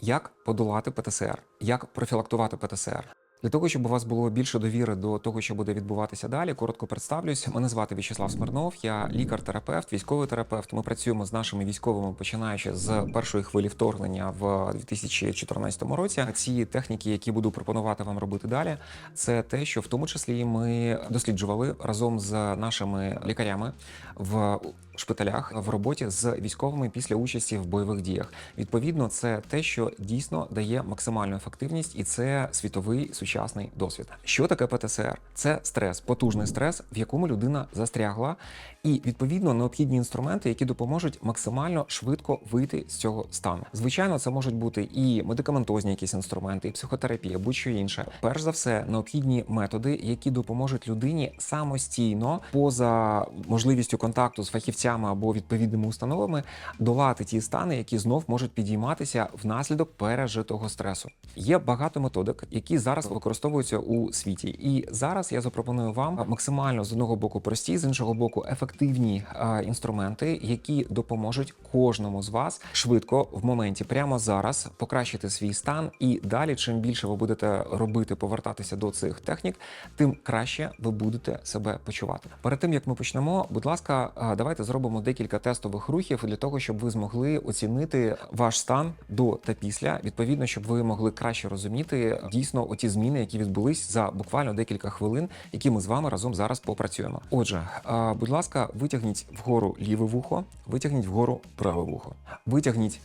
Як подолати ПТСР, як профілактувати ПТСР. Для того, щоб у вас було більше довіри до того, що буде відбуватися далі, коротко представлюсь. Мене звати В'ячеслав Смирнов, я лікар-терапевт, військовий терапевт. Ми працюємо з нашими військовими, починаючи з першої хвилі вторгнення в 2014 році. Ці техніки, які буду пропонувати вам робити далі, це те, що в тому числі ми досліджували разом з нашими лікарями в шпиталях в роботі з військовими після участі в бойових діях. Відповідно, це те, що дійсно дає максимальну ефективність, і це світовий сучасний досвід. Що таке ПТСР? Це стрес, потужний стрес, в якому людина застрягла, і відповідно необхідні інструменти, які допоможуть максимально швидко вийти з цього стану. Звичайно, це можуть бути і медикаментозні якісь інструменти, і психотерапія, будь-що інше. Перш за все, необхідні методи, які допоможуть людині самостійно, поза можливістю контакту з фахівцями або відповідними установами, долати ті стани, які знов можуть підійматися внаслідок пережитого стресу. Є багато методик, які зараз використовуються у світі. І зараз я запропоную вам максимально з одного боку прості, з іншого боку, ефективні е, інструменти, які допоможуть кожному з вас швидко в моменті, прямо зараз, покращити свій стан. І далі, чим більше ви будете робити, повертатися до цих технік, тим краще ви будете себе почувати. Перед тим як ми почнемо, будь ласка, е, давайте зробимо декілька тестових рухів для того, щоб ви змогли оцінити ваш стан до та після, відповідно, щоб ви могли краще розуміти дійсно оті зміни, які відбулись за буквально декілька хвилин, які ми з вами разом зараз попрацюємо. Отже, будь ласка, витягніть вгору ліве вухо, витягніть вгору праве вухо, витягніть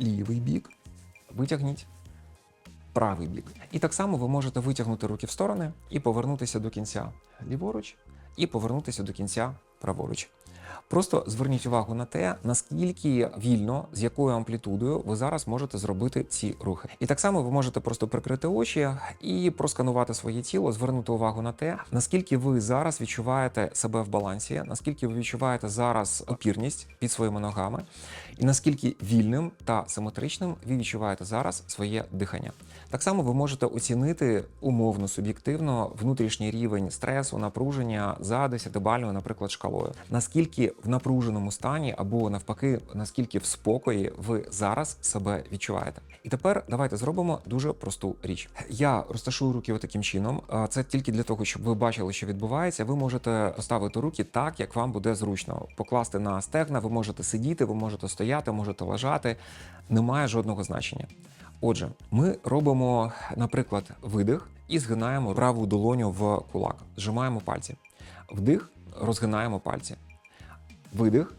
лівий бік, витягніть правий бік. І так само ви можете витягнути руки в сторони і повернутися до кінця ліворуч, і повернутися до кінця праворуч. Просто зверніть увагу на те, наскільки вільно, з якою амплітудою ви зараз можете зробити ці рухи. І так само ви можете просто прикрити очі і просканувати своє тіло, звернути увагу на те, наскільки ви зараз відчуваєте себе в балансі, наскільки ви відчуваєте зараз опірність під своїми ногами, і наскільки вільним та симетричним ви відчуваєте зараз своє дихання. Так само ви можете оцінити умовно суб'єктивно внутрішній рівень стресу, напруження за 10-бальною, наприклад, шкалою. Наскільки в напруженому стані або навпаки, наскільки в спокої ви зараз себе відчуваєте. І тепер давайте зробимо дуже просту річ. Я розташую руки таким чином. Це тільки для того, щоб ви бачили, що відбувається. Ви можете поставити руки так, як вам буде зручно. Покласти на стегна, ви можете сидіти, ви можете стояти, можете лежати. Немає жодного значення. Отже, ми робимо, наприклад, видих і згинаємо праву долоню в кулак, зжимаємо пальці. Вдих, розгинаємо пальці. Видих,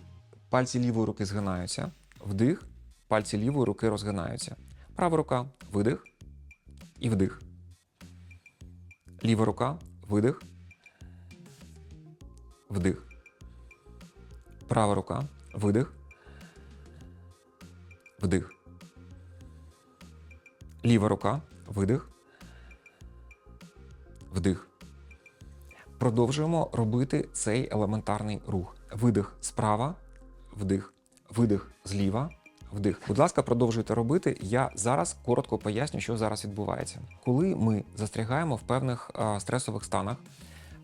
пальці лівої руки згинаються. Вдих, пальці лівої руки розгинаються. Права рука, видих і вдих. Ліва рука, видих. Вдих. Права рука, видих. Вдих. Ліва рука, видих. Вдих. Продовжуємо робити цей елементарний рух. Видих справа, вдих, видих зліва, вдих. Будь ласка, продовжуйте робити. Я зараз коротко поясню, що зараз відбувається. Коли ми застрягаємо в певних а, стресових станах,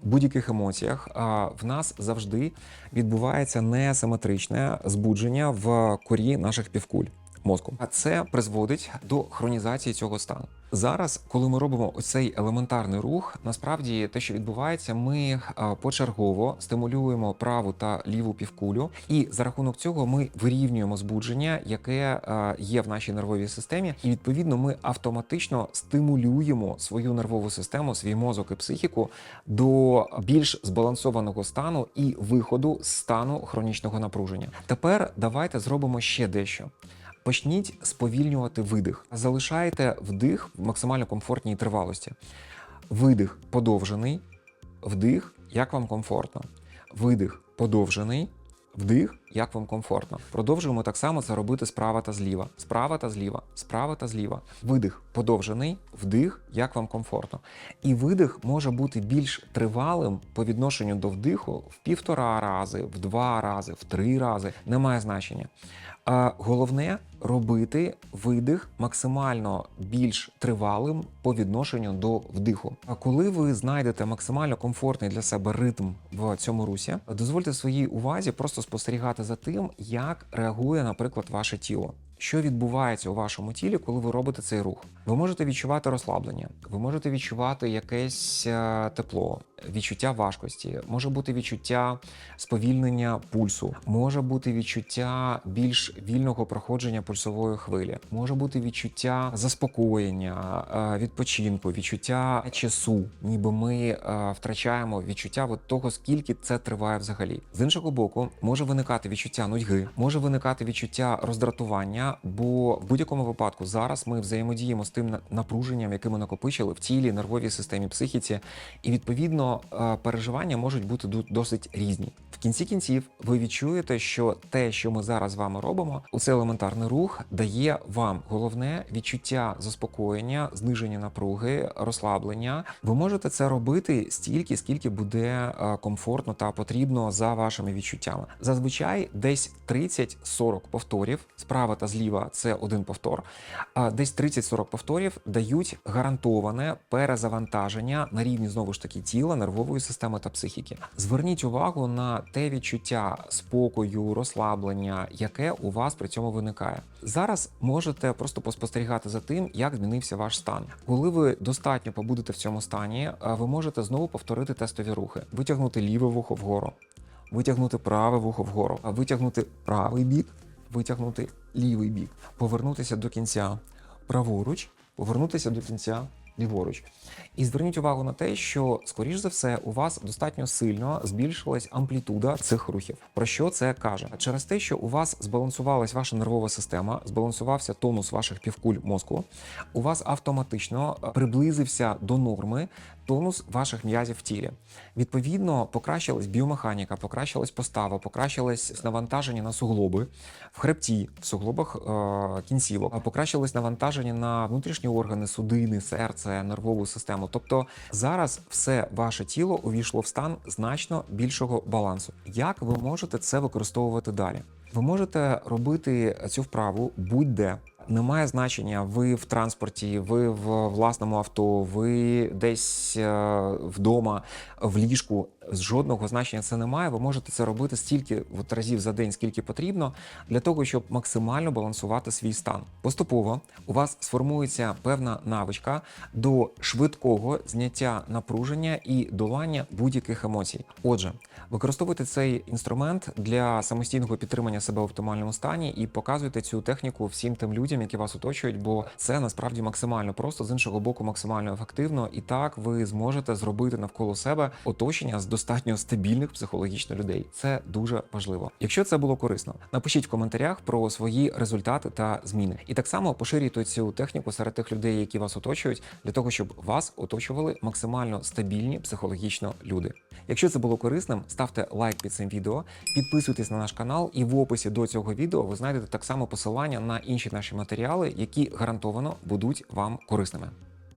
будь-яких емоціях, а, в нас завжди відбувається несиметричне збудження в корі наших півкуль мозку. А це призводить до хронізації цього стану. Зараз, коли ми робимо оцей елементарний рух, насправді те, що відбувається, ми почергово стимулюємо праву та ліву півкулю, і за рахунок цього ми вирівнюємо збудження, яке є в нашій нервовій системі, і відповідно ми автоматично стимулюємо свою нервову систему, свій мозок і психіку до більш збалансованого стану і виходу з стану хронічного напруження. Тепер давайте зробимо ще дещо. Почніть сповільнювати видих. Залишайте вдих в максимально комфортній тривалості. Видих подовжений, вдих, як вам комфортно. Видих подовжений, вдих, як вам комфортно. Продовжуємо так само це робити справа та зліва. Справа та зліва, справа та зліва. Видих подовжений, вдих, як вам комфортно. І видих може бути більш тривалим по відношенню до вдиху в півтора рази, в два рази, в три рази. Немає значення. Головне робити видих максимально більш тривалим по відношенню до вдиху. А коли ви знайдете максимально комфортний для себе ритм в цьому русі, дозвольте своїй увазі просто спостерігати за тим, як реагує, наприклад, ваше тіло. Що відбувається у вашому тілі, коли ви робите цей рух? Ви можете відчувати розслаблення, ви можете відчувати якесь е, тепло, відчуття важкості, може бути відчуття сповільнення пульсу, може бути відчуття більш вільного проходження пульсової хвилі, може бути відчуття заспокоєння, е, відпочинку, відчуття часу, ніби ми е, втрачаємо відчуття от того, скільки це триває взагалі. З іншого боку, може виникати відчуття нудьги, може виникати відчуття роздратування, бо в будь-якому випадку зараз ми взаємодіємо з тим напруженням, яке ми накопичили в тілі, нервовій системі, психіці, і відповідно е, переживання можуть бути досить різні. В кінці кінців ви відчуєте, що те, що ми зараз з вами робимо, у цей елементарний рух дає вам головне відчуття заспокоєння, зниження напруги, розслаблення. Ви можете це робити стільки, скільки буде е, комфортно та потрібно за вашими відчуттями. Зазвичай десь 30-40 повторів справа та зліва це один повтор. А десь 30-40 повторів дають гарантоване перезавантаження на рівні знову ж таки тіла, нервової системи та психіки. Зверніть увагу на те відчуття спокою, розслаблення, яке у вас при цьому виникає. Зараз можете просто поспостерігати за тим, як змінився ваш стан. Коли ви достатньо побудете в цьому стані, ви можете знову повторити тестові рухи, витягнути ліве вухо вгору, витягнути праве вухо вгору, витягнути правий бік, витягнути лівий бік, повернутися до кінця праворуч, повернутися до кінця ліворуч. І зверніть увагу на те, що, скоріш за все, у вас достатньо сильно збільшилась амплітуда цих рухів. Про що це каже? Через те, що у вас збалансувалась ваша нервова система, збалансувався тонус ваших півкуль мозку, у вас автоматично е, приблизився до норми тонус ваших м'язів в тілі. Відповідно, покращилась біомеханіка, покращилась постава, покращилось навантаження на суглоби в хребті, в суглобах е, кінцівок, а покращилось навантаження на внутрішні органи, судини, серце, нервову систему. Тобто зараз все ваше тіло увійшло в стан значно більшого балансу. Як ви можете це використовувати далі? Ви можете робити цю вправу будь-де. Немає значення, ви в транспорті, ви в власному авто, ви десь е, вдома, в ліжку. Жодного значення це немає. Ви можете це робити стільки от разів за день, скільки потрібно, для того, щоб максимально балансувати свій стан. Поступово у вас сформується певна навичка до швидкого зняття напруження і долання будь-яких емоцій. Отже, використовуйте цей інструмент для самостійного підтримання себе в оптимальному стані і показуйте цю техніку всім тим людям, які вас оточують, бо це насправді максимально просто з іншого боку, максимально ефективно. І так ви зможете зробити навколо себе оточення з достатньо стабільних психологічно людей. Це дуже важливо. Якщо це було корисно, напишіть в коментарях про свої результати та зміни. І так само поширюйте цю техніку серед тих людей, які вас оточують, для того, щоб вас оточували максимально стабільні психологічно люди. Якщо це було корисним, ставте лайк під цим відео, підписуйтесь на наш канал, і в описі до цього відео ви знайдете так само посилання на інші наші матеріали, які гарантовано будуть вам корисними.